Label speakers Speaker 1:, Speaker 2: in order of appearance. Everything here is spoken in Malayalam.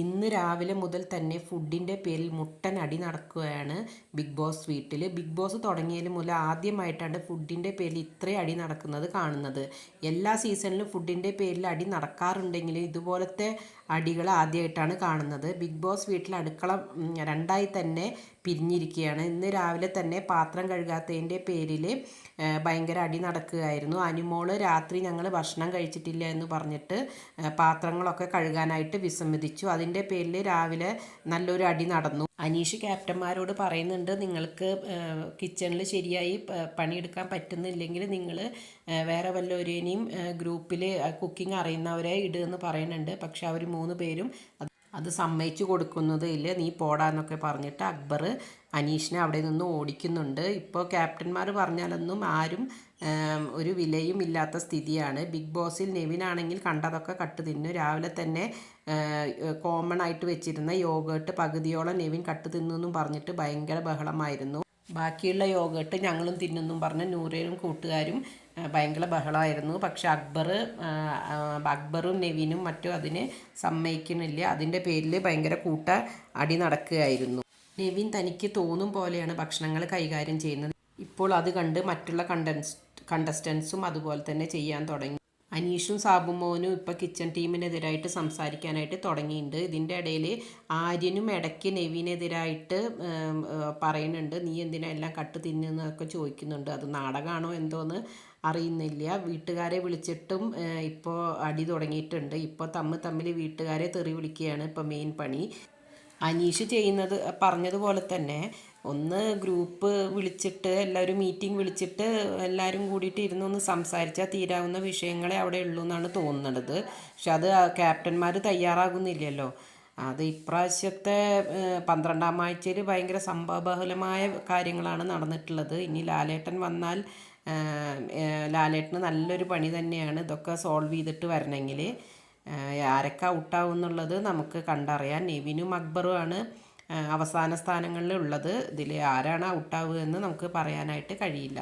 Speaker 1: ഇന്ന് രാവിലെ മുതൽ തന്നെ ഫുഡിന്റെ പേരിൽ മുട്ടൻ അടി നടക്കുകയാണ് ബിഗ് ബോസ് വീട്ടിൽ ബിഗ് ബോസ് തുടങ്ങിയതിന് മുതൽ ആദ്യമായിട്ടാണ് ഫുഡിന്റെ പേരിൽ ഇത്രയും അടി നടക്കുന്നത് കാണുന്നത്. എല്ലാ സീസണിലും ഫുഡിന്റെ പേരിൽ അടി നടക്കാറുണ്ടെങ്കിലും ഇതുപോലത്തെ അടികൾ ആദ്യമായിട്ടാണ് കാണുന്നത്. ബിഗ് ബോസ് വീട്ടിൽ അടുക്കള രണ്ടായി തന്നെ പിരിഞ്ഞിരിക്കുകയാണ്. ഇന്ന് രാവിലെ തന്നെ പാത്രം കഴുകാത്തതിന്റെ പേരിൽ ഭയങ്കര അടി നടക്കുകയായിരുന്നു. അനുമോൾ രാത്രി ഞങ്ങൾ ഭക്ഷണം കഴിച്ചിട്ടില്ല എന്ന് പറഞ്ഞിട്ട് പാത്രങ്ങളൊക്കെ കഴുകാനായിട്ട് വിസമ്മതിച്ചു. അതിന്റെ പേരിൽ രാവിലെ നല്ലൊരു അടി നടന്നു. അനീഷ് ക്യാപ്റ്റന്മാരോട് പറയുന്നുണ്ട് നിങ്ങൾക്ക് കിച്ചണിൽ ശരിയായി പണിയെടുക്കാൻ പറ്റുന്നില്ലെങ്കിൽ നിങ്ങൾ വേറെ വല്ലവരേനെയും ഗ്രൂപ്പിൽ കുക്കിംഗ് അറിയുന്നവരെ ഇടുമെന്ന് പറയുന്നുണ്ട്. പക്ഷെ അവർ മൂന്ന് പേരും അത് സമ്മതിച്ചു കൊടുക്കുന്നത് ഇല്ല? നീ പോടാന്നൊക്കെ പറഞ്ഞിട്ട് അക്ബർ അനീഷിനെ അവിടെ നിന്ന് ഓടിക്കുന്നുണ്ട്. ഇപ്പോൾ ക്യാപ്റ്റന്മാർ പറഞ്ഞാലൊന്നും ആരും ഒരു വിലയും ഇല്ലാത്ത സ്ഥിതിയാണ്. ബിഗ് ബോസിൽ നെവിനാണെങ്കിൽ കണ്ടതൊക്കെ കട്ട് തിന്നു രാവിലെ തന്നെ കോമൺ ആയിട്ട് വെച്ചിരുന്ന യോഗേട്ട് പകുതിയോളം നെവിൻ കട്ട് തിന്നു എന്നും പറഞ്ഞിട്ട് ഭയങ്കര ബഹളമായിരുന്നു. ബാക്കിയുള്ള യോഗേട്ട് ഞങ്ങളും തിന്നെന്നും പറഞ്ഞ് നൂറേനും കൂട്ടുകാരും ഭയങ്കര ബഹളമായിരുന്നു പക്ഷെ അക്ബർ അക്ബറും നെവിനും മറ്റും അതിന് സമ്മതിക്കണില്ല അതിന്റെ പേരിൽ ഭയങ്കര കൂട്ട അടി നടക്കുകയായിരുന്നു. നെവിൻ തനിക്ക് തോന്നും പോലെയാണ് ഭക്ഷണങ്ങൾ കൈകാര്യം ചെയ്യുന്നത്. ഇപ്പോൾ അത് കണ്ട് മറ്റുള്ള കണ്ടൻസ് കണ്ടസ്റ്റൻസും അതുപോലെ തന്നെ ചെയ്യാൻ തുടങ്ങി. അനീഷും സാബുമോനും ഇപ്പോൾ കിച്ചൺ ടീമിനെതിരായിട്ട് സംസാരിക്കാനായിട്ട് തുടങ്ങിയിട്ടുണ്ട്. ഇതിന്റെ ഇടയിൽ ആര്യനും ഇടയ്ക്ക് നെവിനെതിരായിട്ട് പറയുന്നുണ്ട്. നീ എന്തിനാ എല്ലാം കട്ട് തിന്നുന്നതൊക്കെ ചോദിക്കുന്നുണ്ട്? അത് നാടകമാണോ എന്തോന്ന് അറിയുന്നില്ല. വീട്ടുകാരെ വിളിച്ചിട്ടും ഇപ്പോൾ അടി തുടങ്ങിയിട്ടുണ്ട്. ഇപ്പോൾ തമ്മിൽ തമ്മിൽ വീട്ടുകാരെ തെറി വിളിക്കുകയാണ് ഇപ്പോൾ മെയിൻ പണി. അനീഷ് ചെയ്യുന്നത് പറഞ്ഞതുപോലെ തന്നെ ഒന്ന് ഗ്രൂപ്പ് വിളിച്ചിട്ട് എല്ലാവരും മീറ്റിംഗ് വിളിച്ചിട്ട് എല്ലാവരും കൂടിയിട്ട് ഇരുന്ന് ഒന്ന് സംസാരിച്ചാൽ തീരാവുന്ന വിഷയങ്ങളെ അവിടെ ഉള്ളൂ എന്നാണ് തോന്നുന്നത് പക്ഷെ അത് ക്യാപ്റ്റന്മാർ തയ്യാറാകുന്നില്ലല്ലോ. അത് ഇപ്രാവശ്യത്തെ പന്ത്രണ്ടാം ആഴ്ചയിൽ ഭയങ്കര സംഭവബഹുലമായ കാര്യങ്ങളാണ് നടന്നിട്ടുള്ളത്. ഇനി ലാലേട്ടൻ വന്നാൽ ലാലേട്ടന് നല്ലൊരു പണി തന്നെയാണ് ഇതൊക്കെ സോൾവ് ചെയ്തിട്ട് വരണമെങ്കിൽ. ആരൊക്കെ ഔട്ടാവും എന്നുള്ളത് നമുക്ക് കണ്ടറിയാം. നെവിനും അക്ബറുമാണ് അവസാന സ്ഥാനങ്ങളിൽ ഉള്ളത് ഇതിൽ ആരാണ് ഔട്ടാവുക എന്ന് നമുക്ക് പറയാനായിട്ട് കഴിയില്ല.